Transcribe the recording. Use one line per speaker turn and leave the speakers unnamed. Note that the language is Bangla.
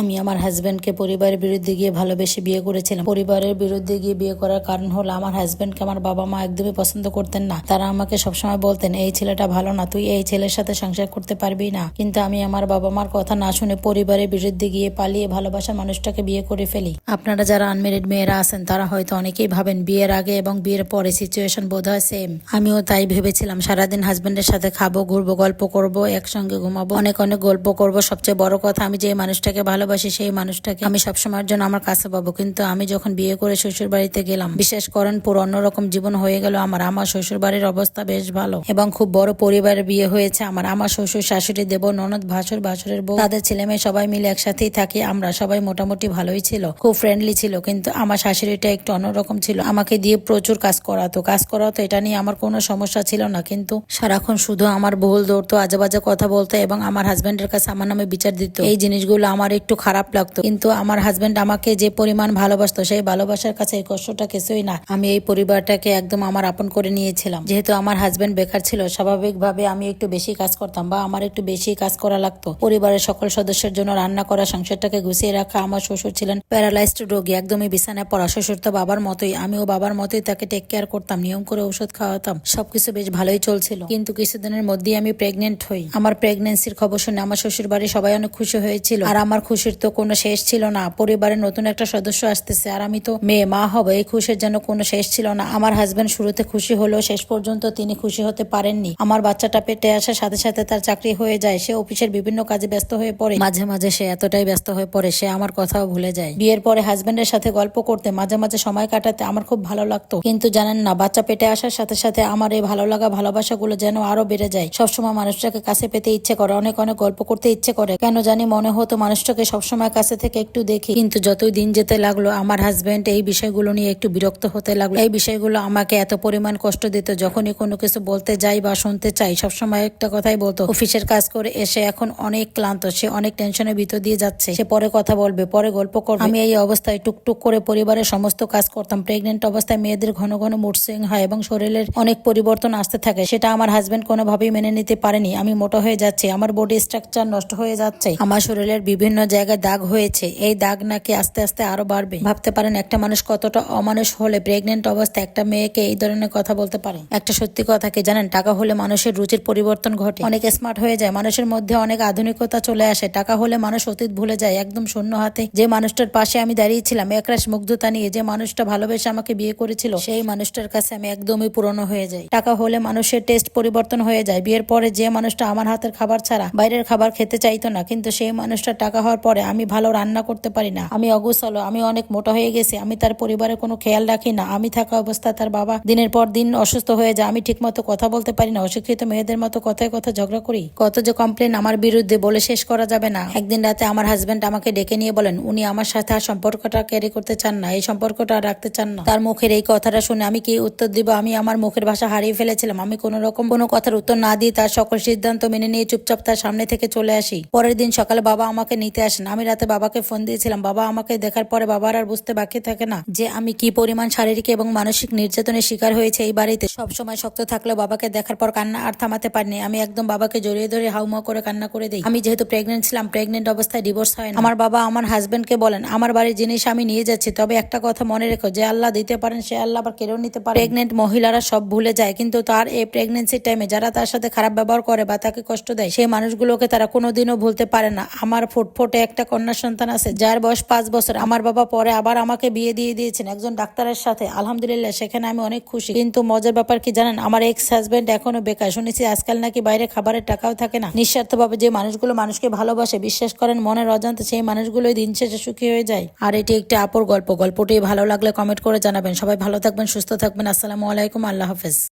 আমি আমার হাজব্যান্ডকে পরিবারের বিরুদ্ধে গিয়ে ভালোবেসে বিয়ে করেছিলাম। পরিবারের বিরুদ্ধে গিয়ে বিয়ে করার কারণ হলো, আমার হাজব্যান্ডকে আমার বাবা মা একদমই পছন্দ করতেন না। তারা আমাকে সবসময় বলতেন, এই ছেলেটা ভালো না, তুই এই ছেলের সাথে সংসার করতে পারবি না। কিন্তু আমি আমার বাবা মার কথা না শুনে পরিবারের বিরুদ্ধে গিয়ে পালিয়ে ভালোবাসার মানুষটাকে বিয়ে করে ফেলি। আপনারা যারা আনমেরিড মেয়েরা আছেন, তারা হয়তো অনেকেই ভাবেন বিয়ের আগে এবং বিয়ের পরে সিচুয়েশন বোধ হয় সেম আমিও তাই ভেবেছিলাম, সারাদিন হাজব্যান্ডের সাথে খাব, ঘুরবো, গল্প করব, একসঙ্গে ঘুমাবো, অনেক অনেক গল্প করব। সবচেয়ে বড় কথা, আমি যে মানুষটাকে ভালোবাসি সেই মানুষটাকে, আমি সবসময়ের জন্য আমার কাছে পাবো। কিন্তু আমি যখন বিয়ে করে শ্বশুর বাড়িতে গেলাম, বিশেষ করেন পুরো অন্যরকম জীবন হয়ে গেল, আমার আমার শ্বশুর বাড়ির অবস্থা বেশ ভালো এবং খুব বড় পরিবারের বিয়ে হয়েছে। আমার আমার শ্বশুর, শাশুড়ি, দেব, ননদ, ভাসুর, ভাসুরের বউ, তাদের ছেলে মেয়ে সবাই মিলে একসাথেই থাকি। আমরা সবাই মোটামুটি ভালোই ছিল, খুব ফ্রেন্ডলি ছিল, কিন্তু আমার শাশুড়িটা একটু অন্যরকম ছিল। আমাকে দিয়ে প্রচুর কাজ করাতো। কাজ করাতো, এটা নিয়ে আমার কোনো সমস্যা ছিল না, কিন্তু সারাক্ষণ শুধু আমার বহুল দৌড়তো আজে বাজে কথা বলতো এবং আমার হাজবেন্ডের কাছে আমার নামে বিচার দিত। এই জিনিসগুলো আমার একটু খারাপ লাগতো। কিন্তু আমার হাজবেন্ড আমাকে যে পরিমাণ ভালোবাসতো, সেই ভালোবাসার কাছে এই কষ্টটা কিছুই না। আমি এই পরিবারটাকে একদম আমার আপন করে নিয়েছিলাম। যেহেতু আমার হাজবেন্ড বেকার ছিল, স্বাভাবিকভাবে আমি একটু বেশি কাজ করতাম বা আমার একটু বেশি কাজ করা লাগতো। পরিবারের সকল সদস্যের জন্য রান্না করা, সংসারটাকে গুছিয়ে রাখা, আমার শ্বশুর ছিলেন প্যারালাইজড রোগী, একদমই বিছানায় পড়া, শ্বশুর তো বাবার মতোই, আমিও বাবার মতোই তাকে টেক কেয়ার করতাম, নিয়ম করে ওষুধ খাওয়াতাম, সবকিছু বেশ ভালোই চলছিল। কিন্তু কিছুদিনের মধ্যেই আমি প্রেগনেন্ট হই। আমার প্রেগনেন্সির খবর শুনে আমার শ্বশুর বাড়ি সবাই অনেক খুশি হয়েছিল। আর আমার খুশির তো কোনো শেষ ছিল না। পরিবারের নতুন একটা সদস্য আসতেছে আর আমি তো মেয়ে, মা হব, এই খুশির যেন কোনো শেষ ছিল না। আমার হাজবেন্ড শুরুতে খুশি হলেও শেষ পর্যন্ত তিনি খুশি হতে পারেননি। আমার বাচ্চাটা পেটে আসার সাথে সাথে তার চাকরি হয়ে যায়। সে অফিসের বিভিন্ন কাজে ব্যস্ত হয়ে পড়ে। মাঝে মাঝে সে এতটাই ব্যস্ত হয়ে পড়ে, সে আমার কথাও ভুলে যায়। বিয়ের পরে হাজবেন্ডের সাথে গল্প করতে, মাঝে মাঝে সময় কাটাতে আমার খুব ভালো লাগতো। কিন্তু জানেন না, বাচ্চা পেটে আসার সাথে সাথে আমার এই ভালো লাগা ভালোবাসাগুলো যেন আরও বেড়ে যায়। সবসময় মানুষটাকে কাছে পেতে ইচ্ছে করে, অনেক অনেক গল্প করতে ইচ্ছে করে। কেন জানি মনে হতো মানুষটাকে সবসময় কাছে থেকে একটু দেখি। কিন্তু যতই দিন যেতে লাগল, আমার হাজব্যান্ড এই বিষয়গুলো নিয়ে একটু বিরক্ত হতে লাগল। এই বিষয়গুলো আমাকে এত পরিমাণ কষ্ট দিত, যখনই কোনো কিছু বলতে যাই বা শুনতে চাই, সবসময় একটা কথাই বলতো, অফিসের কাজ করে এসে এখন অনেক ক্লান্ত, সে অনেক টেনশনের ভিতর দিয়ে যাচ্ছে, সে পরে কথা বলবে, পরে গল্প করবে। আমি এই অবস্থায় টুকটুক করে পরিবারের সমস্ত কাজ করতাম। প্রেগনেন্ট অবস্থায় মেয়েদের ঘন ঘন মুড সুইং হয় এবং শরীরের অনেক পরিবর্তন আসতে থাকে, সেটা আমার হাজব্যান্ড কোনোভাবেই মেনে নিতে পারেনি। আমি মোটা হয়ে যাচ্ছি, আমার বডি স্ট্রাকচার নষ্ট হয়ে যাচ্ছে, আমার শরীরের বিভিন্ন জায়গায় দাগ হয়েছে, এই দাগ নাকি আস্তে আস্তে আরও বাড়বে? ভাবতে পারেন, একটা মানুষ কতটা অমানুষ হলে প্রেগনেন্ট অবস্থায় একটা মেয়েকে এই ধরনের কথা বলতে পারে? একটা সত্যি কথা কি জানেন? টাকা হলে মানুষের রুচির পরিবর্তন ঘটে। অনেক স্মার্ট হয়ে যায়, মানুষের মধ্যে অনেক আধুনিকতা চলে আসে। টাকা হলে মানুষ অতীত ভুলে যায়, একদম শূন্য হাতে। যে মানুষটার পাশে আমি দাঁড়িয়েছিলাম একরাশ মুগ্ধতা নিয়ে যে মানুষটা ভালোবেসে আমাকে বিয়ে করেছিল, সেই মানুষটার কাছে আমি একদমই পুরনো হয়ে যাই। টাকা হলে মানুষের টেস্ট পরিবর্তন হয়ে যায়। বিয়ের পরে যে মানুষটা আমার হাতের খাবার ছাড়া বাইরের খাবার খেতে চাইতো না, কিন্তু সেই মানুষটা টাকা হওয়ার পরে আমি ভালো রান্না করতে পারি না। আমি অগুসলো আমি অনেক মোটা হয়ে গেছি, আমি তার পরিবারের কোনো খেয়াল রাখি না। আমি থাকা অবস্থা তার বাবা দিনের পর দিন অসুস্থ হয়ে যায়, আমি ঠিকমতো কথা বলতে পারি না, অশিক্ষিত মেয়েদের মতো কথায় কথা ঝগড়া করি। কত যে কমপ্লেন আমার বিরুদ্ধে বলে শেষ করা যাবে না। একদিন রাতে আমার হাজবেন্ড আমাকে ডেকে নিয়ে বলেন, উনি আমার সাথে আর সম্পর্কটা ক্যারি করতে চান না, এই সম্পর্কটা রাখতে চান না। তার মুখের এই কথাটা শুনে আমি কি উত্তর দিব? আমি আমার মুখের ভাষা হারিয়ে ফেলেছিলাম। আমি কোনো রকম কোনো কথার উত্তর না দিয়ে তার সকল সিদ্ধান্ত মেনে নিয়ে চুপচাপ তার সামনে থেকে চলে আসি। পরের দিন সকালে বাবা আমাকে নিতে আসেন। আমি রাতে বাবাকে ফোন দিয়েছিলাম। বাবা আমাকে দেখার পরে বাবার আর বুঝতে বাকি থাকে না যে আমি কি পরিমাণ শারীরিক এবং মানসিক নির্যাতনের শিকার হয়েছে এই বাড়িতে। সবসময় শক্ত থাকলেও বাবাকে দেখার পর কান্না আর থামাতে পারিনি। আমি একদম বাবাকে জড়িয়ে ধরে হাউমা করে কান্না করে দিই। আমি যেহেতু প্রেগনেন্ট ছিলাম প্রেগনেন্ট অবস্থায় ডিভোর্স হয় আমার বাবা আমার হাজবেন্ডকে বলেন, আমার বাড়ির জিনিস আমি নিয়ে যাচ্ছি। তবে একটা কথা মনে রেখো, যে আল্লাহ দিতে পারেন, সে আল্লাহ আবার কেড়েও নিতে পারে প্রেগনেন্ট মহিলারা সব ভুলে যায়, কিন্তু তার এই প্রেগনেন্সির টাইমে যারা তার সাথে খারাপ ব্যবহার করে বা তাকে কষ্ট দেয়, সেই মানুষগুলোকে তারা কোনোদিনও ভুলতে পারে না। আমার ফুটফুটে একটা কন্যা সন্তান আছে, যার বয়স পাঁচ বছর। আমার বাবা পরে আবার আমাকে বিয়ে দিয়ে দিয়েছেন একজন ডাক্তারের সাথে। আলহামদুলিল্লাহ, সেখানে আমি অনেক খুশি। কিন্তু মজার ব্যাপার কি জানেন, আমার এক্স হাজবেন্ড এখনও বেকার। শুনেছি আজকাল নাকি বাইরে খাবারের টাকাও থাকে না। নিঃস্বার্থভাবে যে মানুষগুলো মানুষকে ভালোবাসে, বিশ্বাস করেন, মনের অজান্তে সেই মানুষগুলোই দিন শেষে সুখী হয়ে যায়। আর এটি একটি আপর গল্প। গল্পটি ভালো লাগলে কমেন্ট করে জানাবেন। সবাই ভালো থাকবেন, সুস্থ থাকবেন। আসসালামু আলাইকুম, আল্লাহ হাফেজ।